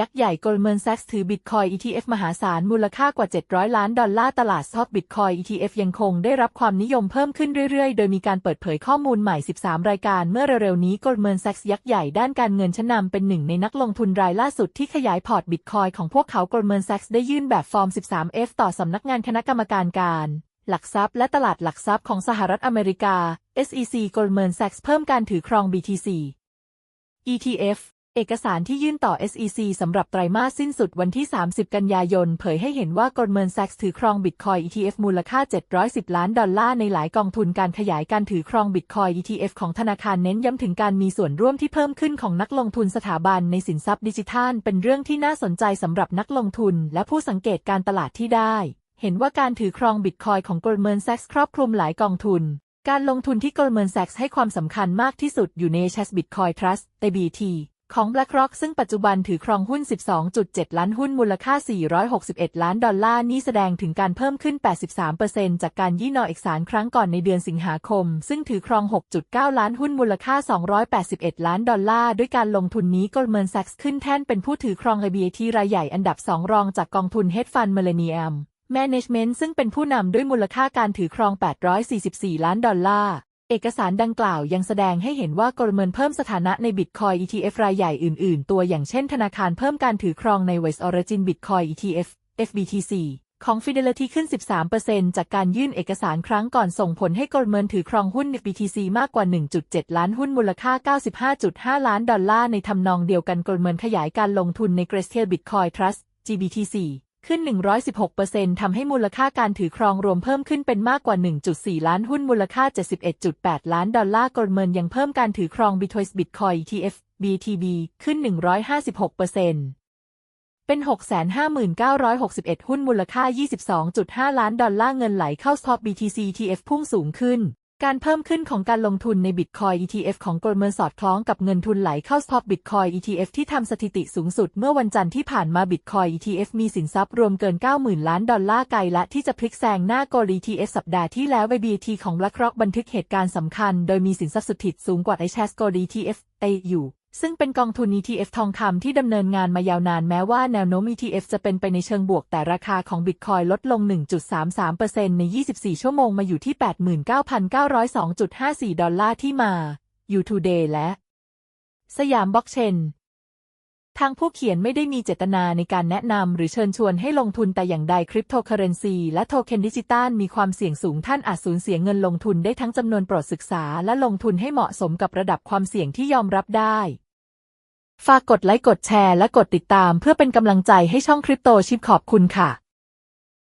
ยักษ์ใหญ่ Goldman Sachs ถือ Bitcoin ETF มหาศาลมูลค่ากว่า 700 ล้านดอลลาร์ตลาดซอฟ Bitcoin ETF ยังคงได้รับความนิยมเพิ่มขึ้นเรื่อยๆ โดยมีการเปิดเผยข้อมูลใหม่ 13 รายการเมื่อเร็วๆ นี้ Goldman Sachs ยักษ์ใหญ่ด้านการเงินชั้นนำเป็นหนึ่งในนักลงทุนรายล่าสุดที่ขยายพอร์ต Bitcoin ของพวกเขา Goldman Sachs ได้ยื่นแบบฟอร์ม 13F ต่อสำนักงานคณะกรรมการการหลักทรัพย์และตลาดหลักทรัพย์ของสหรัฐอเมริกา SEC Goldman Sachs เพิ่มการถือครอง BTC ETF เอกสารที่ยื่นต่อ SEC สำหรับไตรมาสสิ้นสุดวันที่ 30 กันยายน เผยให้เห็นว่า Goldman Sachs ถือครอง Bitcoin ETF มูลค่า 710 ล้านดอลลาร์ในหลายกองทุนการขยายการถือครอง Bitcoin ETF ของธนาคารเน้นย้ำถึงการมีส่วนร่วมที่เพิ่มขึ้นของนักลงทุนสถาบันในสินทรัพย์ดิจิทัล เป็นเรื่องที่น่าสนใจสำหรับนักลงทุน และผู้สังเกตการตลาดที่ได้ เห็นว่าการถือครอง Bitcoin ของ Goldman Sachs ครอบคลุมหลายกองทุนการลงทุนที่ Goldman Sachs ให้ความสำคัญมากที่สุดอยู่ใน Chess Bitcoin Trust (BT) ของ BlackRock ซึ่งปัจจุบันถือครองหุ้น 12.7 ล้านหุ้นมูลค่า 461 ล้านดอลลาร์นี่แสดงถึงการเพิ่มขึ้น 83%จากการยื่นอเอกสารครั้งก่อนในเดือนสิงหาคม ซึ่งถือครอง 6.9 ล้านหุ้นมูลค่า 281 ล้านดอลลาร์ ด้วยการลงทุนนี้ Goldman Sachs ขึ้นแท่นเป็นผู้ถือครอง IBT รายใหญ่อันดับ 2 รองจากกองทุน Hedge Fund Millennium Management ซึ่งเป็นผู้นำด้วยมูลค่าการถือครอง 844 ล้านดอลลาร์ เอกสารดังกล่าวยังแสดงให้เห็นว่ากลเมินเพิ่มสถานะใน Bitcoin ETF รายใหญ่อื่น ๆ ตัวอย่างเช่นธนาคารเพิ่มการถือครองใน West Origin Bitcoin ETF FBTC ของ Fidelity ขึ้น 13%จากการยื่นเอกสารครั้งก่อนส่งผลให้กลเมินถือครองหุ้น FBTC มากกว่า 1.7 ล้านหุ้นมูลค่า 95.5 ล้านดอลลาร์ในทำนองเดียวกันกลเมินขยายการลงทุนใน Grayscale Bitcoin Trust GBTC ขึ้น 116%ทำให้มูลค่าการถือครองรวมเพิ่มขึ้นเป็นมากกว่า 1.4 ล้านหุ้นมูลค่า 71.8 ล้านดอลลาร์กลเมินยังเพิ่มการถือครอง b i t o i n Bitcoin ETF BTB ขึ้น 156%เป็น 659,961 หุ้นมูลค่า 22.5 ล้านดอลลาร์เงินไหลเข้า Stock BTC ETF พุ่งสูงขึ้น การเพิ่มขึ้นของการลงทุนในบิตคอย ETF ของโกลเมอร์สอดคล้องกับเงินทุนไหลเข้าสต็อกบิตคอย ETF ที่ทำสถิติสูงสุดเมื่อวันจันทร์ที่ผ่านมาบิตคอย ETF มีสินทรัพย์รวมเกิน 90,000 ล้านดอลลาร์ไกลและที่จะพลิกแซงหน้าโกล ETF สัปดาห์ที่แล้ว BBT ของ BlackRock บันทึกเหตุการณ์สำคัญ โดยมีสินทรัพย์สุทธิสูงกว่า iShares Gold ETF เตอยู่ ซึ่งเป็นกองทุน ETF ทองคำที่ดำเนินงานมายาวนานแม้ว่าแนวโน้ม ETF จะเป็นไปในเชิงบวกแต่ราคาของ Bitcoin ลดลง 1.33%ใน 24 ชั่วโมงมาอยู่ที่ 89,902.54 ดอลลาร์ที่มา You Today และ สยามบล็อกเชนทางผู้เขียนไม่ได้มีเจตนาในการแนะนำหรือเชิญชวนให้ลงทุนแต่อย่างใดคริปโตเคอเรนซีและโทเค็นดิจิตอลมีความเสี่ยงสูงท่านอาจสูญเสียเงินลงทุนได้ทั้งจำนวนโปรดศึกษาและลงทุนให้เหมาะสมกับระดับความเสี่ยงที่ยอมรับได้ ฝากกดไลค์กดแชร์และกดติดตามเพื่อเป็นกำลังใจให้ช่องคริปโตชิปขอบคุณค่ะ